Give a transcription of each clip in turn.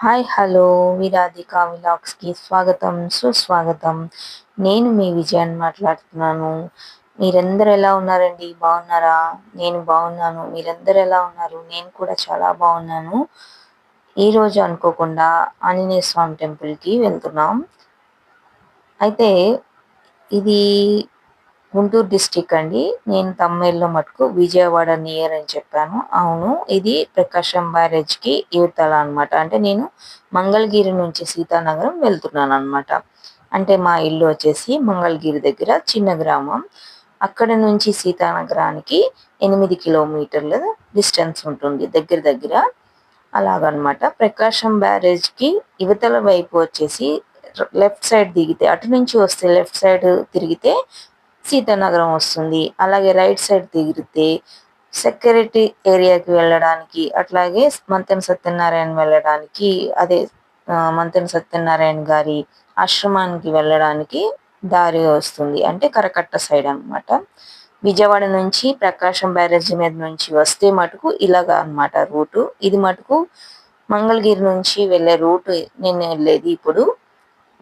Hi hello. విరాధిక విలాగ్స్కి స్వాగతం సుస్వాగతం. నేను మీ విజయాన్ని మాట్లాడుతున్నాను. మీరందరూ ఎలా ఉన్నారండి? బాగున్నారా? నేను బాగున్నాను. మీరందరూ ఎలా ఉన్నారు? నేను కూడా చాలా బాగున్నాను. ఈరోజు అనుకోకుండా ఆంజనేయ స్వామి టెంపుల్కి వెళ్తున్నాం. అయితే ఇది గుంటూరు డిస్టిక్ అండి. నేను తమ్మేల్లో మటుకు విజయవాడ నియర్ అని చెప్పాను. అవును ఇది ప్రకాశం బ్యారేజ్కి యువతల అనమాట అంటే నేను మంగళగిరి నుంచి సీతానగరం వెళ్తున్నాను అనమాట అంటే మా ఇల్లు వచ్చేసి మంగళగిరి దగ్గర చిన్న గ్రామం. అక్కడ నుంచి సీతానగరానికి ఎనిమిది కిలోమీటర్ల డిస్టెన్స్ ఉంటుంది దగ్గర దగ్గర. అలాగనమాట ప్రకాశం బ్యారేజ్కి యువతల వైపు వచ్చేసి లెఫ్ట్ సైడ్ దిగితే అటు నుంచి వస్తే లెఫ్ట్ సైడ్ తిరిగితే సీతానగరం వస్తుంది. అలాగే రైట్ సైడ్ తిరిగితే సెక్యూరిటీ ఏరియాకి వెళ్ళడానికి అట్లాగే మంతెన సత్యనారాయణ వెళ్ళడానికి అదే మంతెన సత్యనారాయణ గారి ఆశ్రమానికి వెళ్ళడానికి దారి వస్తుంది. అంటే కరకట్ట సైడ్ అనమాట విజయవాడ నుంచి ప్రకాశం బ్యారేజీ మీద నుంచి వస్తే మటుకు ఇలాగా అనమాట రూటు. ఇది మటుకు మంగళగిరి నుంచి వెళ్ళే రూటు నేను వెళ్ళేది ఇప్పుడు.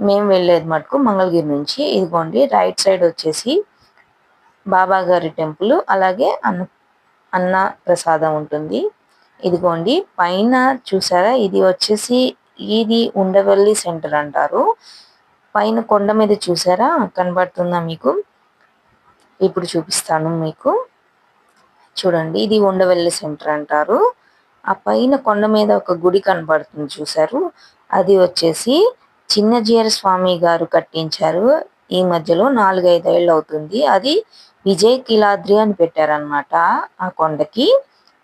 మేము వెళ్ళేది మటుకు మంగళగిరి నుంచి. ఇదిగోండి రైట్ సైడ్ వచ్చేసి బాబా గారి టెంపుల్ అలాగే అన్న అన్న ప్రసాదం ఉంటుంది. ఇదిగోండి పైన చూసారా? ఇది వచ్చేసి ఇది ఉండవల్లి సెంటర్ అంటారు. పైన కొండ మీద చూసారా? కనబడుతుందా మీకు? ఇప్పుడు చూపిస్తాను మీకు. చూడండి ఇది ఉండవల్లి సెంటర్ అంటారు. ఆ పైన కొండ మీద ఒక గుడి కనబడుతుంది చూసారు అది వచ్చేసి చిన్నజీయర స్వామి గారు కట్టించారు. ఈ మధ్యలో నాలుగైదేళ్ళు అవుతుంది. అది విజయ్ కిలాద్రి అని పెట్టారనమాట ఆ కొండకి.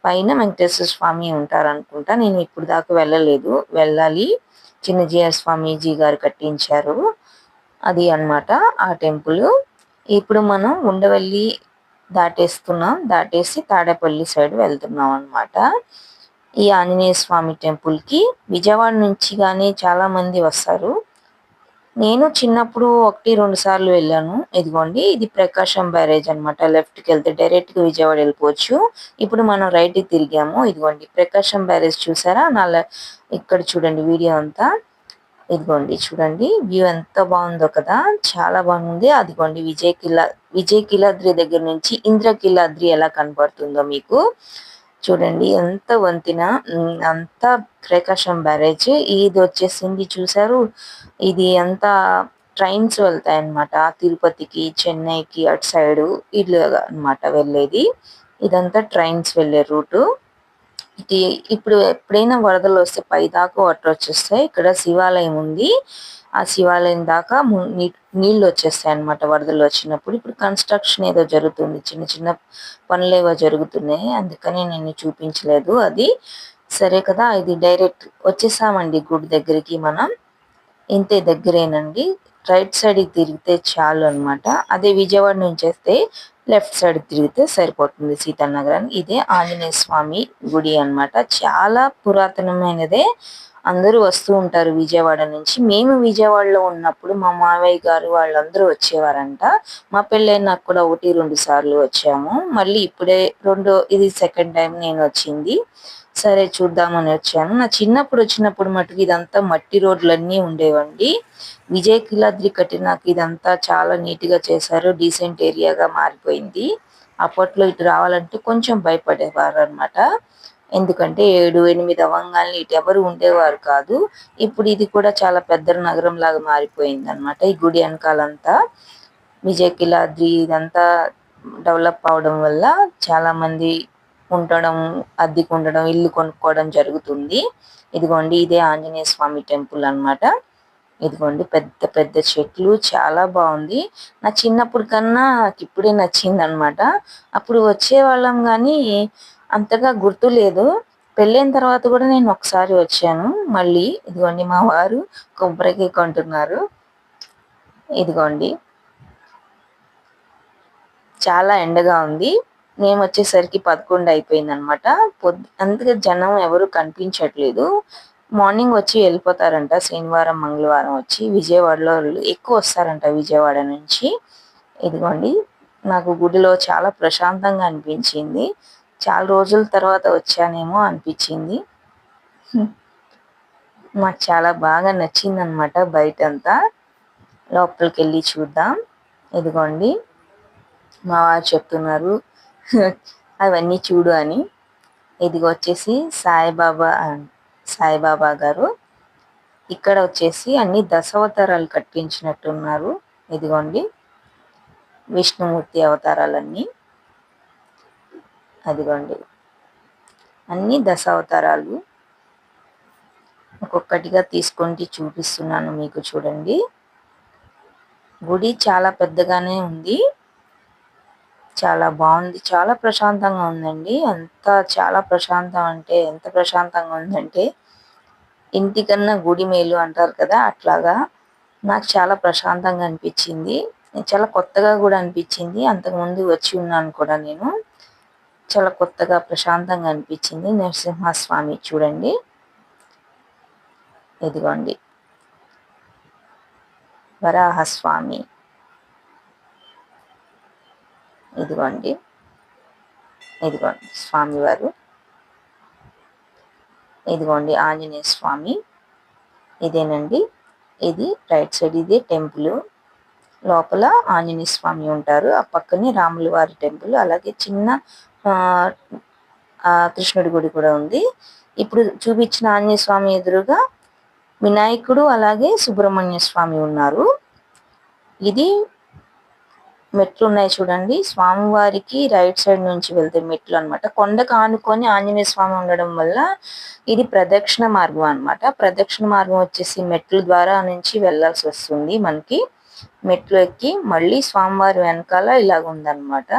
పైన వెంకటేశ్వర స్వామి ఉంటారనుకుంటా. నేను ఇప్పుడు దాకా వెళ్ళలేదు. వెళ్ళాలి. చిన్నజీయ స్వామీజీ గారు కట్టించారు. అది అనమాట ఆ టెంపుల్. ఇప్పుడు మనం ఉండవల్లి దాటేస్తున్నాం. దాటేసి తాడేపల్లి సైడ్ వెళ్తున్నాం అనమాట ఈ ఆంజనేయ స్వామి టెంపుల్కి విజయవాడ నుంచి కానీ చాలామంది వస్తారు. నేను చిన్నప్పుడు ఒకటి రెండు సార్లు వెళ్ళాను. ఇదిగోండి ఇది ప్రకాశం బ్యారేజ్ అనమాట లెఫ్ట్కి వెళ్తే డైరెక్ట్గా విజయవాడ వెళ్ళిపోవచ్చు. ఇప్పుడు మనం రైట్కి తిరిగాము. ఇదిగోండి ప్రకాశం బ్యారేజ్ చూసారా? నా ఇక్కడ చూడండి వీడియో అంతా. ఇదిగోండి చూడండి. వ్యూ ఎంత బాగుందో కదా. చాలా బాగుంది. అదిగోండి విజయ్ కిలా విజయ్ కిలాద్రి దగ్గర నుంచి ఇంద్ర కిలాద్రి ఎలా కనబడుతుందో మీకు. చూడండి ఎంత వంతిన అంత ప్రకాశం బ్యారేజ్. ఇది వచ్చేసింది చూసారు? ఇది అంతా ట్రైన్స్ వెళ్తాయి అనమాట తిరుపతికి చెన్నైకి అటు సైడ్ ఇలాగా అనమాట వెళ్ళేది. ఇదంతా ట్రైన్స్ వెళ్ళే రూటు. ఇది ఇప్పుడు ఎప్పుడైనా వరదలు వస్తే పై దాకా వాటర్ వచ్చేస్తాయి. ఇక్కడ శివాలయం ఉంది. ఆ శివాలయం దాకా నీళ్ళు వచ్చేస్తాయి అనమాట వరదలు వచ్చినప్పుడు. ఇప్పుడు కన్స్ట్రక్షన్ ఏదో జరుగుతుంది. చిన్న చిన్న పనులు ఏవో జరుగుతున్నాయి. అందుకని నేను చూపించలేదు అది. సరే కదా ఇది డైరెక్ట్ వచ్చేసామండి గుడి దగ్గరికి మనం. ఇంతే దగ్గరేనండి. రైట్ సైడ్ తిరిగితే చాలు అనమాట అదే విజయవాడ నుంచి వస్తే లెఫ్ట్ సైడ్ తిరిగితే సరిపోతుంది సీతానగరానికి. ఇదే ఆంజనేయ స్వామి గుడి అనమాట చాలా పురాతనమైనదే. అందరూ వస్తూ ఉంటారు విజయవాడ నుంచి. మేము విజయవాడలో ఉన్నప్పుడు మా మావయ్య గారు వాళ్ళందరూ వచ్చేవారంట. మా పెళ్ళైనా కూడా ఒకటి రెండు సార్లు వచ్చాము. మళ్ళీ ఇప్పుడే రెండో ఇది సెకండ్ టైం నేను వచ్చింది. సరే చూద్దామని వచ్చాను. నా చిన్నప్పుడు వచ్చినప్పుడు మటుకు ఇదంతా మట్టి రోడ్లన్నీ ఉండేవండి. విజయ్ కిలాద్రి కట్టినాక ఇదంతా చాలా నీట్గా చేశారు. డీసెంట్ ఏరియాగా మారిపోయింది. అప్పట్లో ఇటు రావాలంటే కొంచెం భయపడేవారు అనమాట ఎందుకంటే ఏడు ఎనిమిది అవంగాల్ని ఇటు ఎవరు ఉండేవారు కాదు. ఇప్పుడు ఇది కూడా చాలా పెద్ద నగరం లాగా మారిపోయింది అనమాట ఈ గుడి వెనకాలంతా. విజయ్ కిలాద్రి ఇదంతా డెవలప్ అవడం వల్ల చాలామంది ఉండడం అద్దెకు ఉండడం ఇల్లు కొనుక్కోవడం జరుగుతుంది. ఇదిగోండి ఇదే ఆంజనేయ స్వామి టెంపుల్ అనమాట ఇదిగోండి పెద్ద పెద్ద చెట్లు చాలా బాగుంది. నా చిన్నప్పుడు కన్నా ఇప్పుడే నచ్చింది అనమాట అప్పుడు వచ్చేవాళ్ళం కానీ అంతగా గుర్తు లేదు. పెళ్ళైన తర్వాత కూడా నేను ఒకసారి వచ్చాను. మళ్ళీ ఇదిగోండి మా వారు కొబ్బరికి కొంటున్నారు. ఇదిగోండి. చాలా ఎండగా ఉంది. మేము వచ్చేసరికి పదకొండు అయిపోయింది అనమాట పొద్దు అందుకే జనం ఎవరు కనిపించట్లేదు. మార్నింగ్ వచ్చి వెళ్ళిపోతారంట. శనివారం మంగళవారం వచ్చి విజయవాడలో ఎక్కువ వస్తారంట విజయవాడ నుంచి. ఇదిగోండి నాకు గుడిలో చాలా ప్రశాంతంగా అనిపించింది. చాలా రోజుల తర్వాత వచ్చానేమో అనిపించింది. మాకు చాలా బాగా నచ్చింది అనమాట బయట అంతా లోపలికి వెళ్ళి చూద్దాం. ఇదిగోండి మా వారు చెప్తున్నారు. అవన్నీ చూడు అని. ఇది వచ్చేసి సాయిబాబా సాయిబాబా గారు. ఇక్కడ వచ్చేసి అన్ని దశావతారాలు కట్టించినట్టున్నారు. ఇదిగోండి. విష్ణుమూర్తి అవతారాలన్నీ. అదిగోండి. అన్ని దశావతారాలు ఒక్కొక్కటిగా తీసుకొని చూపిస్తున్నాను మీకు చూడండి. గుడి చాలా పెద్దగానే ఉంది. చాలా బాగుంది. చాలా ప్రశాంతంగా ఉందండి. అంత చాలా ప్రశాంతం అంటే ఎంత ప్రశాంతంగా ఉందంటే ఇంటికన్నా గుడి మేలు అంటారు కదా అట్లాగా నాకు చాలా ప్రశాంతంగా అనిపించింది. చాలా కొత్తగా కూడా అనిపించింది. అంతకుముందు వచ్చి ఉన్నాను కూడా నేను. చాలా కొత్తగా ప్రశాంతంగా అనిపించింది. నరసింహస్వామి చూడండి. ఇదిగోండి. వరాహస్వామి. ఇదిగోండి. ఇదిగోండి స్వామివారు ఇదిగోండి ఆంజనేయ స్వామి. ఇదేనండి. ఇది రైట్ సైడ్ ఇది టెంపుల్. లోపల ఆంజనేయ స్వామి ఉంటారు. ఆ పక్కనే రాముల వారి టెంపుల్. అలాగే చిన్న కృష్ణుడి గుడి కూడా ఉంది. ఇప్పుడు చూపించిన ఆంజనేయ స్వామి ఎదురుగా వినాయకుడు అలాగే సుబ్రహ్మణ్య స్వామి ఉన్నారు. ఇది మెట్లు ఉన్నాయి చూడండి. స్వామివారికి రైట్ సైడ్ నుంచి వెళ్తే మెట్లు అనమాట కొండకు ఆనుకొని ఆంజనేయ స్వామి ఉండడం వల్ల ఇది ప్రదక్షిణ మార్గం అనమాట ప్రదక్షిణ మార్గం వచ్చేసి మెట్ల ద్వారా నుంచి వెళ్ళాల్సి వస్తుంది మనకి. మెట్లు ఎక్కి మళ్ళీ స్వామివారి వెనకాల ఇలాగ ఉందన్నమాట.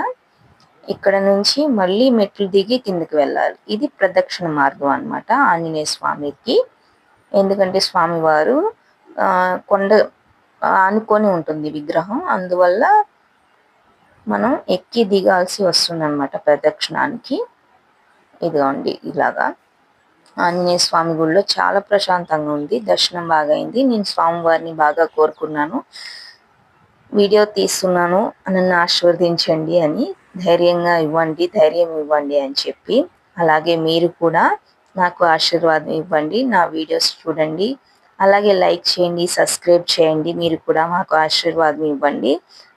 ఇక్కడ నుంచి మళ్ళీ మెట్లు దిగి కిందకి వెళ్ళాలి. ఇది ప్రదక్షిణ మార్గం అనమాట ఆంజనేయ స్వామికి. ఎందుకంటే స్వామివారు కొండ ఆనుకొని ఉంటుంది విగ్రహం. అందువల్ల మనం ఎక్కి దిగాల్సి వస్తుందన్నమాట ప్రదక్షిణానికి. ఇదిగోండి ఇలాగా. ఆంజనేయ స్వామి గుడిలో చాలా ప్రశాంతంగా ఉంది. దర్శనం బాగా అయింది నేను స్వామివారిని బాగా కోరుకున్నాను. వీడియో తీస్తున్నాను నన్ను ఆశీర్వదించండి అని ధైర్యంగా ఇవ్వండి ధైర్యం ఇవ్వండి అని చెప్పి. అలాగే మీరు కూడా నాకు ఆశీర్వాదం ఇవ్వండి. నా వీడియోస్ చూడండి. అలాగే లైక్ చేయండి సబ్స్క్రైబ్ చేయండి. మీరు కూడా మాకు ఆశీర్వాదం ఇవ్వండి.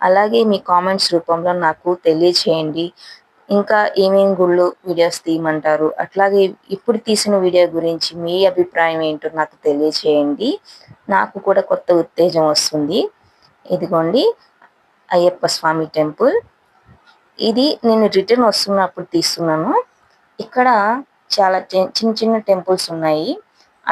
అలాగే మీ కామెంట్స్ రూపంలో నాకు తెలియచేయండి. ఇంకా ఏమేమి గుళ్ళు వీడియోస్ తీయమంటారు? అట్లాగే ఇప్పుడు తీసిన వీడియో గురించి మీ అభిప్రాయం ఏంటో నాకు తెలియచేయండి. నాకు కూడా కొత్త ఉత్తేజం వస్తుంది. ఇదిగోండి అయ్యప్ప స్వామి టెంపుల్. ఇది నేను రిటర్న్ వస్తున్నప్పుడు తీస్తున్నాను. ఇక్కడ చాలా చిన్న చిన్న టెంపుల్స్ ఉన్నాయి.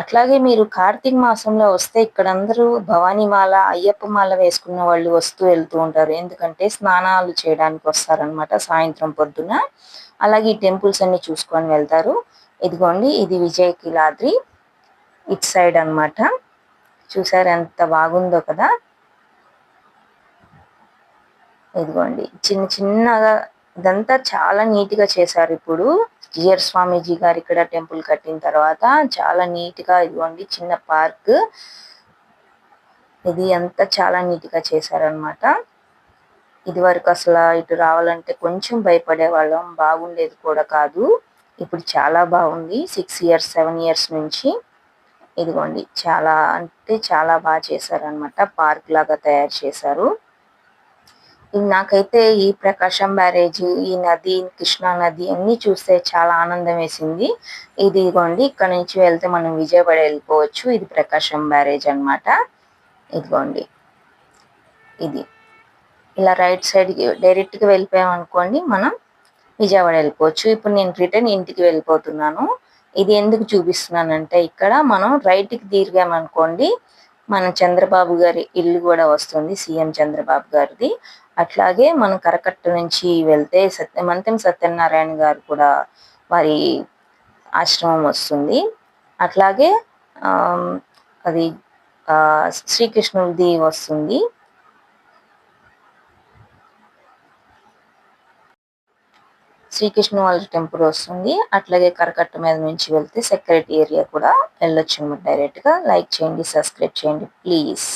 అట్లాగే మీరు కార్తీక మాసంలో వస్తే ఇక్కడ అందరూ భవానీమాల అయ్యప్ప మాల వేసుకున్న వాళ్ళు వస్తూ వెళ్తూ ఉంటారు. ఎందుకంటే స్నానాలు చేయడానికి వస్తారనమాట సాయంత్రం పొద్దున. అలాగే ఈ టెంపుల్స్ అన్ని చూసుకొని వెళ్తారు. ఇదిగోండి ఇది విజయ కిలాద్రి ఇట్ సైడ్ అనమాట చూసారు ఎంత బాగుందో కదా. ఇదిగోండి చిన్న చిన్నగా ఇదంతా చాలా నీట్గా చేశారు ఇప్పుడు. జియర్ స్వామీజీ గారు ఇక్కడ టెంపుల్ కట్టిన తర్వాత చాలా నీట్గా ఇదిగోండి చిన్న పార్క్. ఇది అంతా చాలా నీట్గా చేశారనమాట ఇది వరకు అసలు ఇటు రావాలంటే కొంచెం భయపడే వాళ్ళం బాగుండేది కూడా కాదు. ఇప్పుడు చాలా బాగుంది. సిక్స్ ఇయర్స్ సెవెన్ ఇయర్స్ నుంచి ఇదిగోండి. చాలా అంటే చాలా బాగా చేశారనమాట పార్క్ లాగా తయారు చేశారు. నాకైతే ఈ ప్రకాశం బ్యారేజ్ ఈ నది కృష్ణా నది అన్ని చూస్తే చాలా ఆనందం వేసింది. ఇది ఇదిగోండి ఇక్కడ నుంచి వెళ్తే మనం విజయవాడ వెళ్ళిపోవచ్చు. ఇది ప్రకాశం బ్యారేజ్ అనమాట ఇదిగోండి. ఇది. ఇలా రైట్ సైడ్ డైరెక్ట్గా వెళ్ళిపోయామనుకోండి మనం విజయవాడ వెళ్ళిపోవచ్చు. ఇప్పుడు నేను రిటర్న్ ఇంటికి వెళ్ళిపోతున్నాను. ఇది ఎందుకు చూపిస్తున్నానంటే ఇక్కడ మనం రైట్కి తీరిగామనుకోండి మన చంద్రబాబు గారి ఇల్లు కూడా వస్తుంది సీఎం చంద్రబాబు గారిది. అట్లాగే మనం కరకట్ట నుంచి వెళ్తే సత్య మంతం సత్యనారాయణ గారు కూడా వారి ఆశ్రమం వస్తుంది. అట్లాగే అది శ్రీకృష్ణుడిది వస్తుంది. శ్రీకృష్ణ వాళ్ళ టెంపుల్ వస్తుంది. అట్లాగే కరకట్ట మీద నుంచి వెళ్తే సెక్యూరిటీ ఏరియా కూడా వెళ్ళొచ్చు అనమాట డైరెక్ట్గా. లైక్ చేయండి సబ్స్క్రైబ్ చేయండి ప్లీజ్.